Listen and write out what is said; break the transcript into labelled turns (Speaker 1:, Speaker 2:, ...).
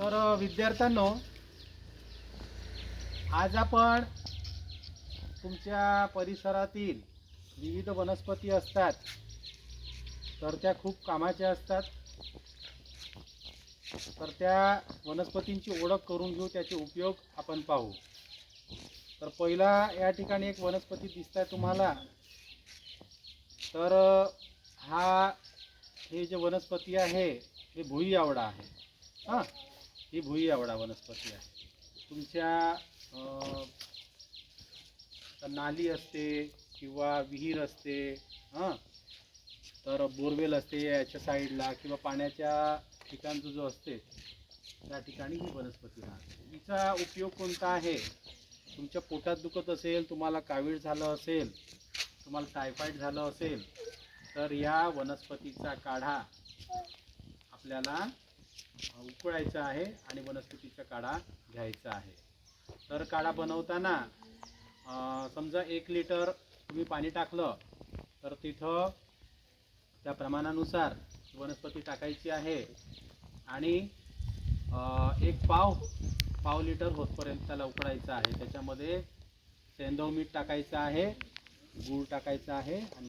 Speaker 1: तर विद्यार्थ्यांनो आज आपण तुमच्या परिसरातील विविध वनस्पती असतात तर त्या खूप कामाच्या असतात. तर त्या वनस्पतींची ओळख करून घेऊ त्याचे उपयोग आपण पाहू. तर पहिला या ठिकाणी एक वनस्पती दिसत आहे तुम्हाला. तर हा हे जे वनस्पती आहे हे भुई आवडा आहे. हां? ही भुई आवडा वनस्पती आहे. तुमच्या नाली असते किंवा विहीर असते हां तर बोरवेल असते याच्या साईडला किंवा पाण्याच्या ठिकाणचं जो असते त्या ठिकाणी ही वनस्पती राहते. हिचा उपयोग कोणता आहे? तुमच्या पोटात दुखत असेल तुम्हाला कावीळ झालं असेल तुम्हाला टायफॉईड झालं असेल तर या वनस्पतीचा काढा. आपल्याला उकळायचा आहे आणि वनस्पतीचा काढा घ्यायचा आहे. तर काढा बनवताना समजा एक लिटर तुम्ही पाणी टाकलं तर तिथं त्या प्रमाणानुसार वनस्पती टाकायची आहे आणि एक पाव पाव लिटर होतपर्यंत त्याला उकळायचं आहे. त्याच्यामध्ये सेंदव मीठ टाकायचं आहे गूळ टाकायचं आहे आणि